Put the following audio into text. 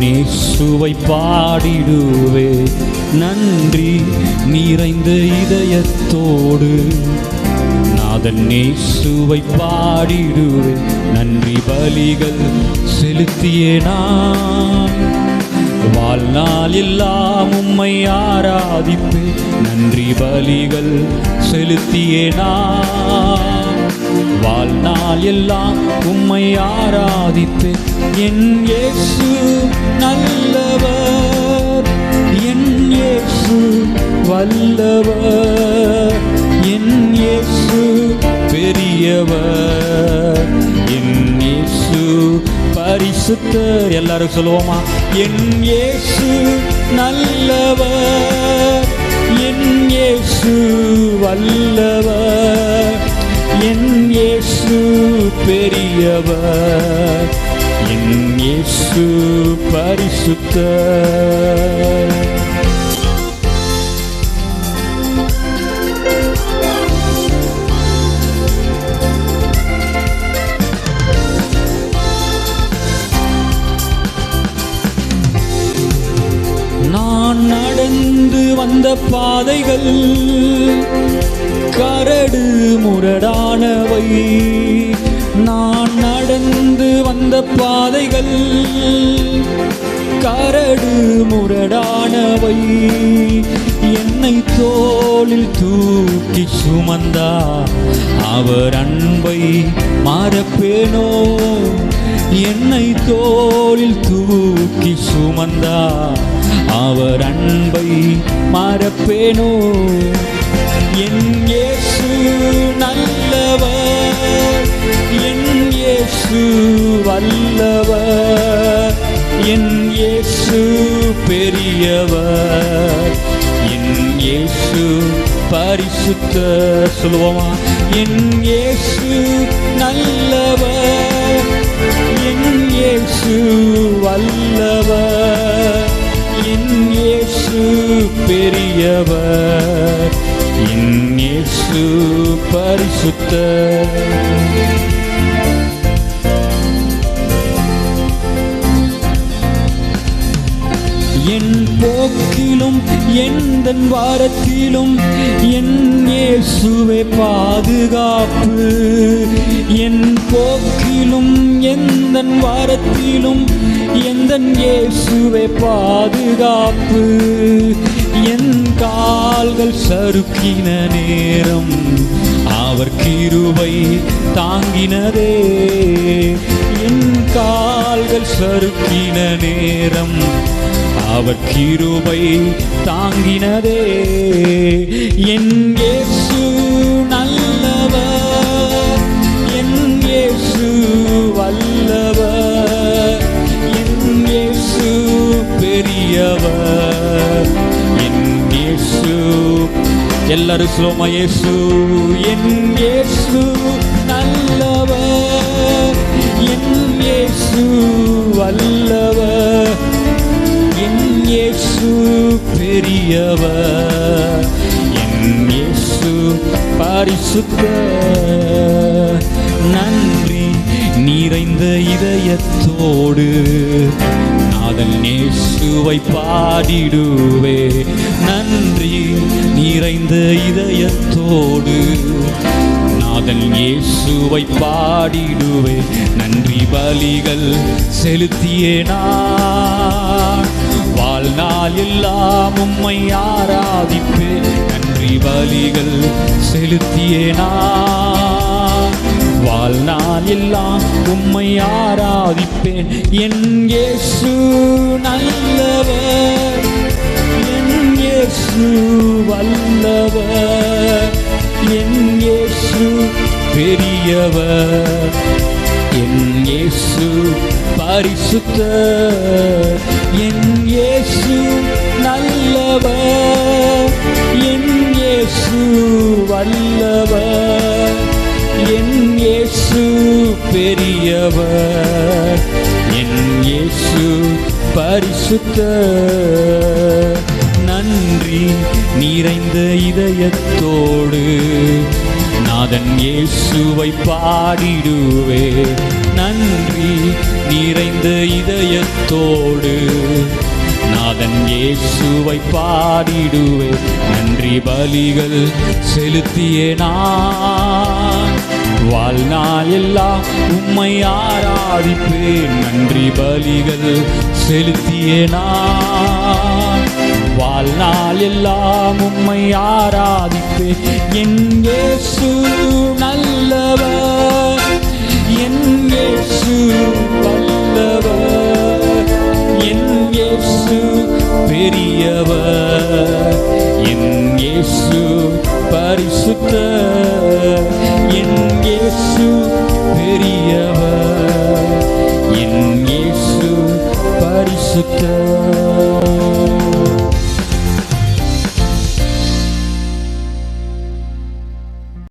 நேசுவை பாடிடுவே. நன்றி நிறைந்த இதயத்தோடு நாதன் நேசுவை பாடிடுவே. நன்றி பலிகள் செலுத்தியே நான். வாழ்நாள் எல்லாம் உம்மை ஆராதிப்பே நன்றி பலிகள் செலுத்தியே நான். வாழ்நாள் எல்லாம் உம்மை ஆராதித்து என் இயேசு நல்லவர். என் இயேசு வல்லவர். என் இயேசு பெரியவர். என் இயேசு பரிசுத்தர் எல்லாரும் சொல்லுவோமா? என் இயேசு நல்லவர். என் இயேசு வல்லவர். என் இயேசு பெரியவர். என் இயேசு பரிசுத்தர். நான் நடந்து வந்த பாதைகள் கரடு முரடானவை. நான் நடந்து வந்த பாதைகள் கரடு முரடானவை. என்னை தோளில் தூக்கி சுமந்தா அவர் அன்பை மறப்பேனோ? என்னை தோளில் தூக்கி சுமந்தா அவர் அன்பை மறப்பேனோ? என் இயேசு நல்லவர் என் இயேசு வல்லவர் என் இயேசு பெரியவர். என் இயேசு பரிசுத்த சொல்லுவோமா? என் இயேசு நல்லவர் என் இயேசு வல்லவர் என் இயேசு பெரியவர். இயேசு பரிசுத்த. என் போக்கிலும் எந்த வாரத்திலும் என் இயேசுவே பாதுகாப்பு. என் போக்கிலும் எந்த வாரத்திலும் எந்த இயேசுவே பாதுகாப்பு. என் கால்கள் சறுக்கின நேரம் அவர் கிருவை தாங்கினதே. என் கால்கள் சறுக்கின நேரம் அவர் கிருபை தாங்கினதே. என் இயேசு நல்லவர் என் இயேசு வல்லவர் என் இயேசு பெரியவர். எல்லாரும் சொல்லுவோமா இயேசு என் இயேசு நல்லவ என் இயேசு வல்லவர். என் இயேசு பெரியவ என் இயேசு பரிசுத்த நன்றி. நிறைந்த இதயத்தோடு நாதன் நேசுவை பாடிடுவே. நன்றி நிறைந்த இதயத்தோடு நாதன் இயேசுவை பாடிடுவே. நன்றி பலிகள் செலுத்தியே நான். வாழ்நாள் எல்லாம் உம்மை ஆராதிப்பே நன்றி பலிகள் செலுத்தியே நான். வாழ்நாள் எல்லாம் உம்மை ஆராதிப்பேன். என் இயேசு நல்லவர். என் இயேசு வல்லவர். என் இயேசு பெரியவர். என் இயேசு பரிசுத்த என் இயேசு நல்லவர். என் இயேசு வல்லவர். பெரியவர் என் இயேசு பரிசுத்த. நன்றி நிறைந்த இதயத்தோடு நாதன் இயேசுவை பாடிடுவே. நன்றி நிறைந்த இதயத்தோடு நாதன் இயேசுவை பாடிடுவே. நன்றி பலிகள் செலுத்திய நான். வாழ்நாள் எல்லாம் உம்மை ஆராதிப்பேன். நன்றி பலிகள் செலுத்தியேனா வாழ்நாள் எல்லாம் உம்மை ஆராதிப்பேன். என் இயேசு நல்லவர். என் இயேசு வல்லவர். என் இயேசு பெரியவர். என் இயேசு பரிசுத்த என் இயேசு பெரியவர்.